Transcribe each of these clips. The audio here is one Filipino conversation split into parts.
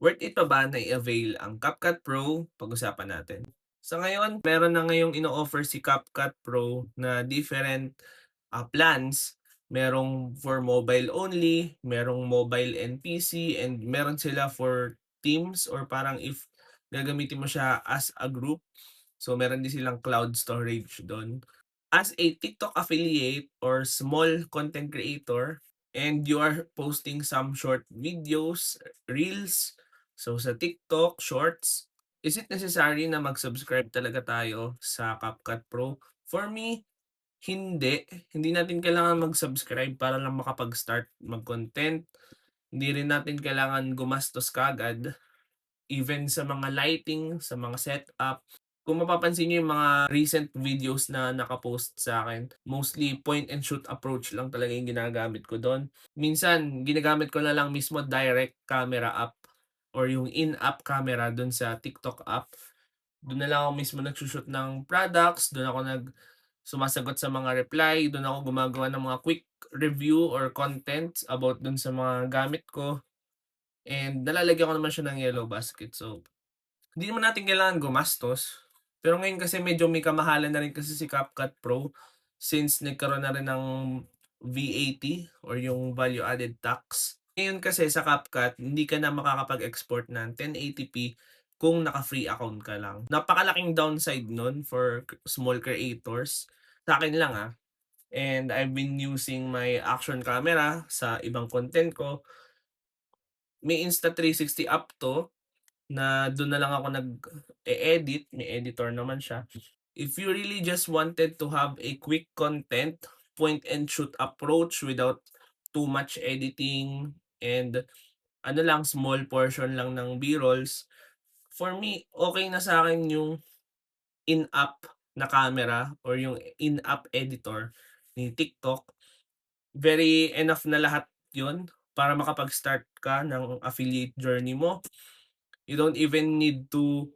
Worth it pa ba na i-avail ang CapCut Pro? Pag-usapan natin. Sa ngayon, meron na ngayong ino-offer si CapCut Pro na different, ah, plans. Merong for mobile only, merong mobile and PC, and meron sila for teams or parang if gagamitin mo siya as a group. So, meron din silang cloud storage dun. As a TikTok affiliate or small content creator and you are posting some short videos, reels, so sa TikTok Shorts, is it necessary na mag-subscribe talaga tayo sa CapCut Pro? For me, hindi. Hindi natin kailangan mag-subscribe para lang makapag-start mag-content. Hindi rin natin kailangan gumastos kaagad. Even sa mga lighting, sa mga setup. Kung mapapansin niyo yung mga recent videos na naka-post sa'kin, mostly point and shoot approach lang talaga yung ginagamit ko dun. Minsan ginagamit ko na lang mismo direct camera app or yung in-app camera dun sa TikTok app. Dun na lang ako mismo nagsu-shoot ng products, dun ako nag sumasagot sa mga reply, dun ako gumagawa ng mga quick review or content about dun sa mga gamit ko. And nalalagyan ko naman siya ng yellow basket. So, hindi naman natin kailangan gumastos. Pero ngayon kasi medyo may kamahalan na rin kasi si CapCut Pro since nagkaroon na rin ng VAT or yung value added tax. Ngayon kasi sa CapCut, hindi ka na makakapag-export ng 1080p kung naka-free account ka lang. Napakalaking downside nun for small creators. Sa'kin lang, ah, and I've been using my action camera sa ibang content ko. May Insta360 app 'to, na dun na lang ako nag-e-edit, may editor naman siya. If you really just wanted to have a quick content, point and shoot approach without too much editing and ano lang, small portion lang ng B-rolls, for me, okey na sa'kin yung in-app na camera or yung in-app editor ni TikTok. Very enough na lahat yun para makapag-start ka ng affiliate journey mo. You don't even need to,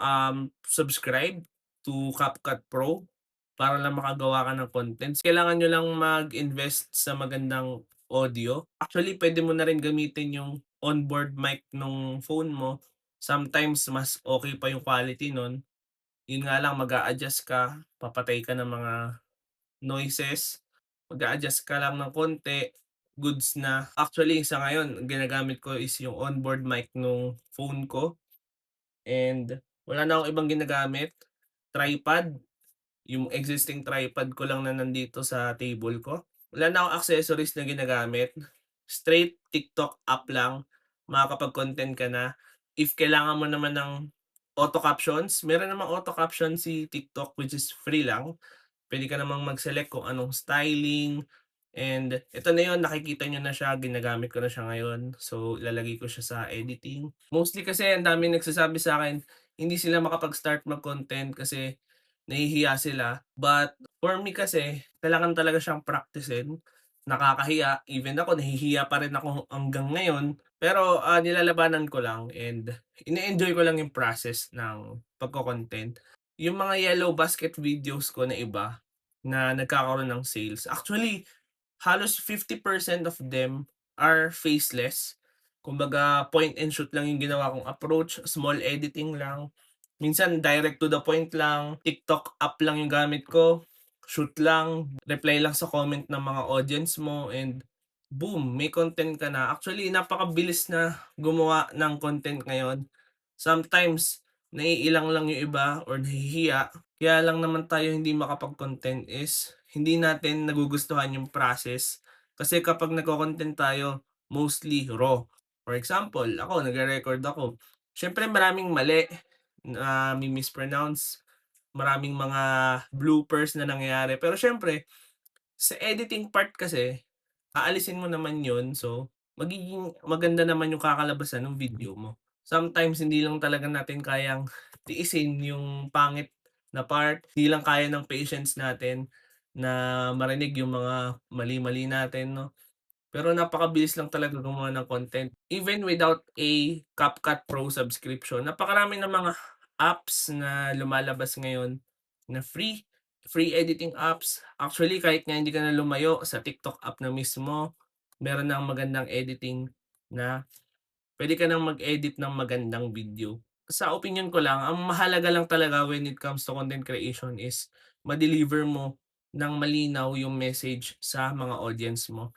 um, subscribe to CapCut Pro para lang makagawa ka ng contents. Kailangan niyo lang mag-invest sa magandang audio. Actually, puwede mo na rin gamitin yung onboard mic nung phone mo. Sometimes mas okey pa yung quality nun. Yun nga lang mag-a-adjust ka, papatay ka ng mga noises, mag-a-adjust ka lang ng konti, goods na. Actually, sa ngayon ginagamit ko is yung onboard mic nung phone ko. And wala na akong ibang ginagamit. Tripod, yung existing tripod ko lang na nandito sa table ko. Wala na akong accessories na ginagamit. Straight TikTok app lang, makakapag-content ka na. If kailangan mo naman ng auto captions, meron namang auto caption si TikTok which is free lang. Puwede ka namang mag-select kung anong styling and eto na yun, nakikita niyo na siya, ginagamit ko na siya ngayon. So, ilalagay ko siya sa editing. Mostly kasi ang daming nagsasabi sa'kin, hindi sila makapag-start mag-content kasi nahihiya sila. But for me kasi, kailangan talaga siyang practicein. Nakakahiya, even ako nahihiya pa rin ako hanggang ngayon. Pero, ah, nilalabanan ko lang and ine-enjoy ko lang yung process ng pagko-content. Yung mga yellow basket videos ko na iba, na nagkakaroon ng sales, actually halos 50% of them are faceless. Kumbaga point and shoot lang yung ginawa kong approach, small editing lang. Minsan direct to the point lang, TikTok app lang yung gamit ko, shoot lang, reply lang sa comment ng mga audience mo and boom, may content ka na. Actually napakabilis na gumawa ng content ngayon. Sometimes naiilang lang yung iba or nahihiya, kaya lang naman tayo hindi makapag-content is hindi natin nagugustuhan yung process. Kasi kapag nagko-content tayo, mostly raw. For example, ako nagre-record ako, siyempre maraming mali, nami-mispronounce, maraming mga bloopers na nangyayari. Pero siyempre, sa editing part kasi, aalisin mo naman yun. So, magiging maganda naman yung kakalabasan nung video mo. Sometimes hindi lang talaga natin kayang tiisin yung pangit na part, hindi lang kaya ng patience natin na marinig yung mga mali-mali natin 'no. Pero napakabilis lang talaga gumawa ng content. Even without a CapCut Pro subscription, napakarami ng mga apps na lumalabas ngayon na free, free editing apps. Actually, kahit nga hindi ka na lumayo sa TikTok app na mismo, meron ng magandang editing na puwede ka ng mag-edit ng magandang video. Sa opinyon ko lang, ang mahalaga lang talaga when it comes to content creation is ma-deliver mo ng malinaw yung message sa mga audience mo.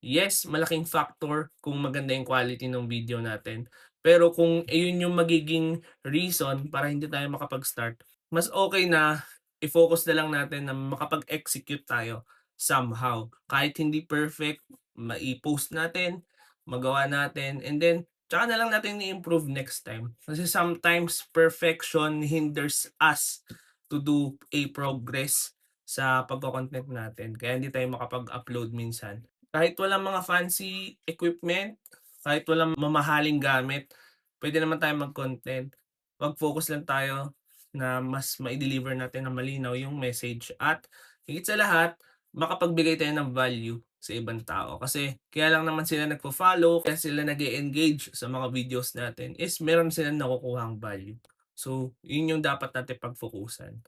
Yes, malaking factor kung maganda yung quality ng video natin, pero kung ayun yung magiging reason para hindi tayo makapag-start, mas okey na i-focus na lang natin na makapag-execute tayo somehow. Kahit hindi perfect, mai-post natin, magawa natin, and then tsaka na lang natin i-improve next time. Kasi sometimes perfection hinders us to do a progress sa pagko-content natin kaya hindi tayo makapag-upload minsan. Kahit walang mga fancy equipment, kahit walang mamahaling gamit, puwede naman tayong mag-content. Mag-focus lang tayo na mas mai-deliver natin ng malinaw yung message at higit sa lahat, makapagbigay tayo ng value sa ibang tao. Kasi kaya lang naman sila nagfo-follow, kaya sila nag-e-engage sa mga videos natin is meron silang nakukuhang value. So, yun yung dapat nating pag-fokusan.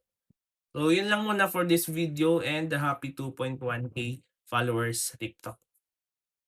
So, yun lang muna for this video and happy 2.1K followers sa TikTok.